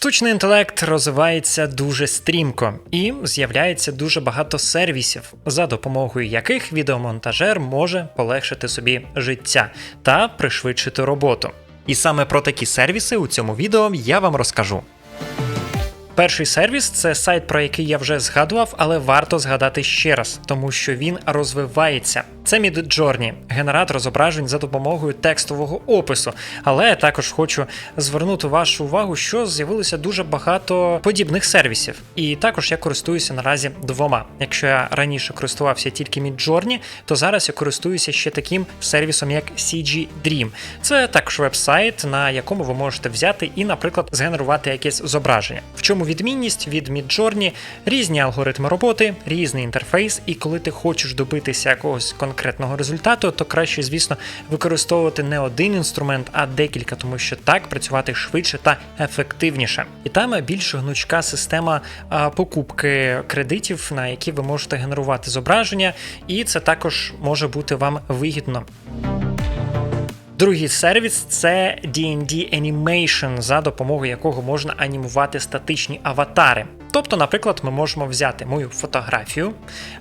Штучний інтелект розвивається дуже стрімко і з'являється дуже багато сервісів, за допомогою яких відеомонтажер може полегшити собі життя та пришвидшити роботу. І саме про такі сервіси у цьому відео я вам розкажу. Перший сервіс це сайт, про який я вже згадував, але варто згадати ще раз, тому що він розвивається. Це Midjourney, генератор зображень за допомогою текстового опису. Але я також хочу звернути вашу увагу, що з'явилося дуже багато подібних сервісів. І також я користуюся наразі двома. Якщо я раніше користувався тільки Midjourney, то зараз я користуюся ще таким сервісом, як CG Dream. Це також веб-сайт, на якому ви можете взяти і, наприклад, згенерувати якесь зображення. В чому відмінність від Midjourney? різні алгоритми роботи, різний інтерфейс, і коли ти хочеш добитися якогось конкретного результату, то краще, звісно, використовувати не один інструмент, а декілька, тому що так працювати швидше та ефективніше. І там більш гнучка система покупки кредитів, на які ви можете генерувати зображення, і це також може бути вам вигідно. Другий сервіс це D&D Animation, за допомогою якого можна анімувати статичні аватари. Тобто, наприклад, ми можемо взяти мою фотографію,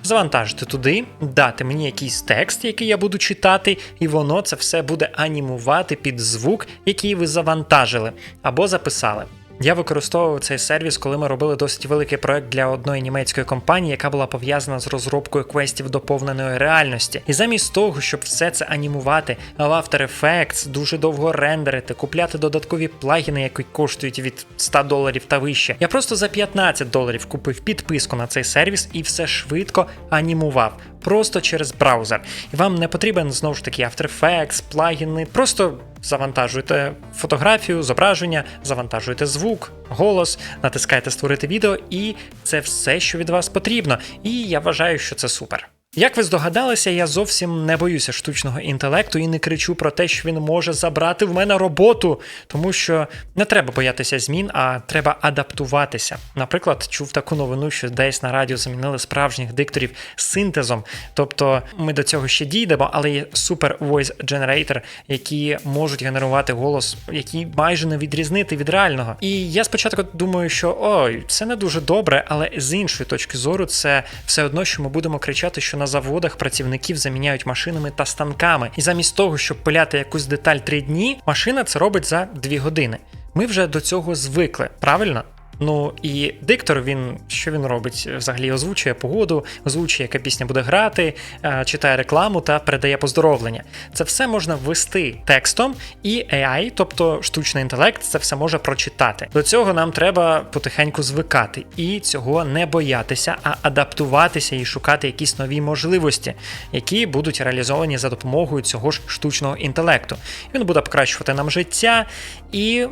завантажити туди, дати мені якийсь текст, який я буду читати, і воно це все буде анімувати під звук, який ви завантажили або записали. Я використовував цей сервіс, коли ми робили досить великий проект для одної німецької компанії, яка була пов'язана з розробкою квестів доповненої реальності. І замість того, щоб все це анімувати в After Effects, дуже довго рендерити, купляти додаткові плагіни, які коштують від 100 доларів та вище, я просто за 15 доларів купив підписку на цей сервіс і все швидко анімував. Просто через браузер. І вам не потрібен знову ж таки After Effects, плагіни. Просто завантажуєте фотографію, зображення, завантажуєте звук, голос, натискаєте створити відео, і це все, що від вас потрібно. І я вважаю, що це супер. Як ви здогадалися, я зовсім не боюся штучного інтелекту і не кричу про те, що він може забрати в мене роботу, тому що не треба боятися змін, а треба адаптуватися. Наприклад, чув таку новину, що десь на радіо замінили справжніх дикторів синтезом. Тобто ми до цього ще дійдемо, але є супер voice generator, які можуть генерувати голос, який майже не відрізнити від реального. І я спочатку думаю, що ой, це не дуже добре, але з іншої точки зору, це все одно, що ми будемо кричати, що на заводах працівників заміняють машинами та станками. І замість того, щоб пиляти якусь деталь 3 дні, машина це робить за 2 години. Ми вже до цього звикли, правильно? Ну і диктор він що він робить? Взагалі озвучує погоду, озвучує, яка пісня буде грати, е, читає рекламу та передає поздоровлення. Це все можна ввести текстом, і AI, тобто штучний інтелект, це все може прочитати. До цього нам треба потихеньку звикати і цього не боятися, а адаптуватися і шукати якісь нові можливості, які будуть реалізовані за допомогою цього ж штучного інтелекту. Він буде покращувати нам життя і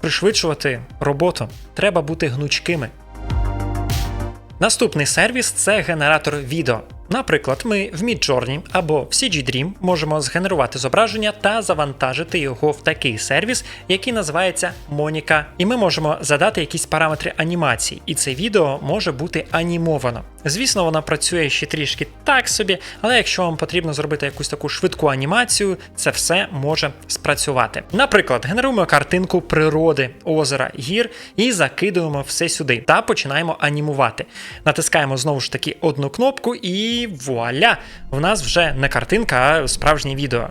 пришвидшувати роботу. Треба бути гнучкими. Наступний сервіс це генератор відео. Наприклад, ми в Midjourney або в CG Dream можемо згенерувати зображення та завантажити його в такий сервіс, який називається Monica. І ми можемо задати якісь параметри анімації, і це відео може бути анімовано. Звісно, вона працює ще трішки так собі, але якщо вам потрібно зробити якусь таку швидку анімацію, це все може спрацювати. Наприклад, генеруємо картинку природи, озера, гір і закидуємо все сюди та починаємо анімувати. Натискаємо знову ж таки одну кнопку і вуаля! В нас вже не картинка, а справжнє відео.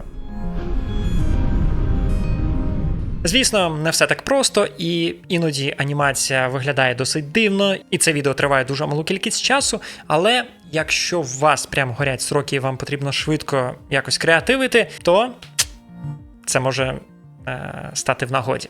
Звісно, не все так просто, і іноді анімація виглядає досить дивно, і це відео триває дуже малу кількість часу. Але якщо у вас прям горять сроки і вам потрібно швидко якось креативити, то це може е, стати в нагоді.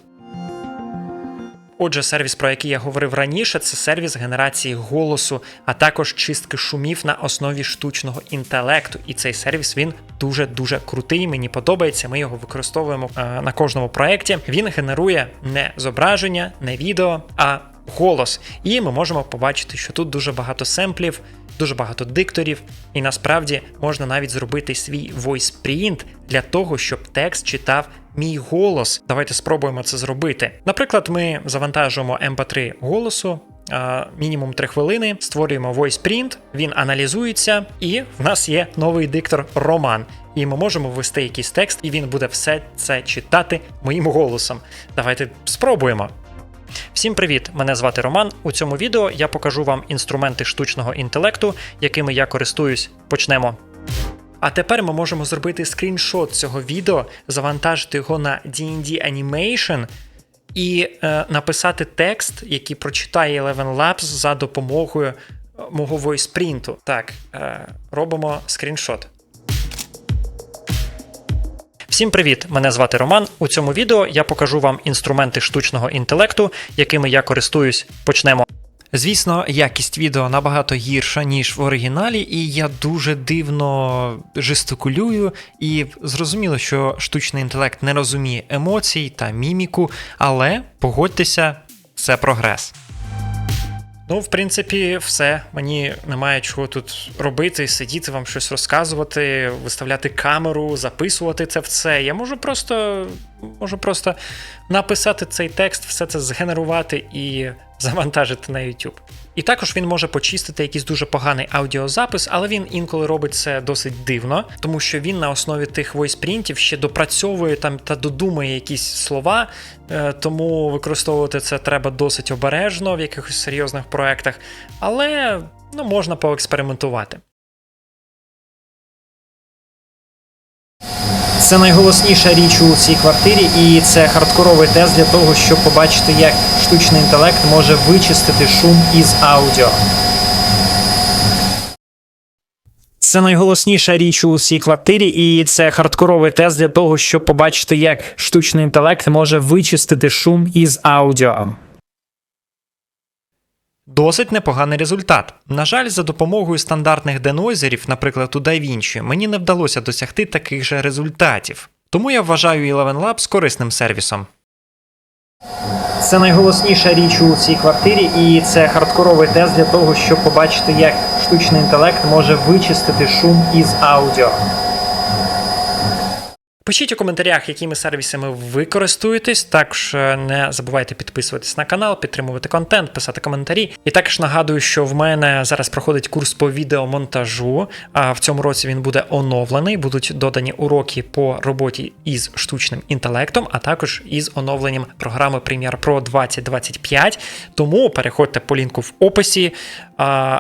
Отже, сервіс, про який я говорив раніше, це сервіс генерації голосу, а також чистки шумів на основі штучного інтелекту. І цей сервіс він дуже-дуже крутий. Мені подобається. Ми його використовуємо е, на кожному проєкті. Він генерує не зображення, не відео, а голос. І ми можемо побачити, що тут дуже багато семплів. Дуже багато дикторів, і насправді можна навіть зробити свій voice print для того, щоб текст читав мій голос. Давайте спробуємо це зробити. Наприклад, ми завантажуємо MP3 голосу. Мінімум 3 хвилини, створюємо voice print, він аналізується, і в нас є новий диктор Роман. І ми можемо ввести якийсь текст, і він буде все це читати моїм голосом. Давайте спробуємо. Всім привіт! Мене звати Роман. У цьому відео я покажу вам інструменти штучного інтелекту, якими я користуюсь. Почнемо. А тепер ми можемо зробити скріншот цього відео, завантажити його на D&D Animation і е, написати текст, який прочитає Eleven Labs за допомогою е, мого войспринту. Так, е, робимо скріншот. Всім привіт! Мене звати Роман. У цьому відео я покажу вам інструменти штучного інтелекту, якими я користуюсь. Почнемо. Звісно, якість відео набагато гірша, ніж в оригіналі, і я дуже дивно жестикулюю. І зрозуміло, що штучний інтелект не розуміє емоцій та міміку, але погодьтеся, це прогрес. Ну, в принципі, все. Мені немає чого тут робити, сидіти вам щось розказувати, виставляти камеру, записувати це все. Я можу просто можу просто написати цей текст, все це згенерувати і завантажити на YouTube. І також він може почистити якийсь дуже поганий аудіозапис, але він інколи робить це досить дивно, тому що він на основі тих войспринтів ще допрацьовує там та додумує якісь слова, е, тому використовувати це треба досить обережно в якихось серйозних проектах, але ну, можна поекспериментувати. Це найголосніша річ у цій квартирі, і це хардкоровий тест для того, щоб побачити, як штучний інтелект може вичистити шум із аудіо. Це найголосніша річ у цій квартирі, і це хардкоровий тест для того, щоб побачити, як штучний інтелект може вичистити шум із аудіо. Досить непоганий результат. На жаль, за допомогою стандартних денойзерів, наприклад, у DaVinci, мені не вдалося досягти таких же результатів. Тому я вважаю Eleven Labs корисним сервісом. Це найголосніша річ у цій квартирі, і це хардкоровий тест для того, щоб побачити, як штучний інтелект може вичистити шум із аудіо. Пишіть у коментарях, якими сервісами ви користуєтесь. Також е, не забувайте підписуватись на канал, підтримувати контент, писати коментарі. І також нагадую, що в мене зараз проходить курс по відеомонтажу. А в цьому році він буде оновлений. Будуть додані уроки по роботі із штучним інтелектом, а також із оновленням програми Premiere Pro 2025. Тому переходьте по лінку в описі,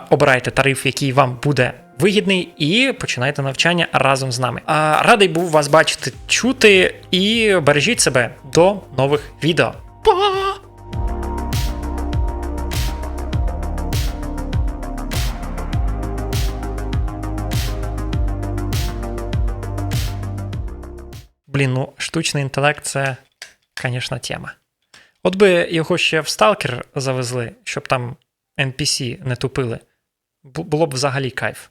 обирайте тариф, який вам буде вигідний, і починайте навчання разом з нами. А радий був вас бачити, чути і бережіть себе до нових відео. Па! Блін, ну штучний інтелект це, звісно, тема. От би його ще в Сталкер завезли, щоб там NPC не тупили. Було б взагалі кайф.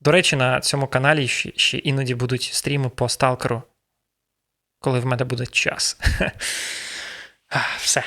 До речі, на цьому каналі ще, ще іноді будуть стріми по сталкеру, коли в мене буде час. Все.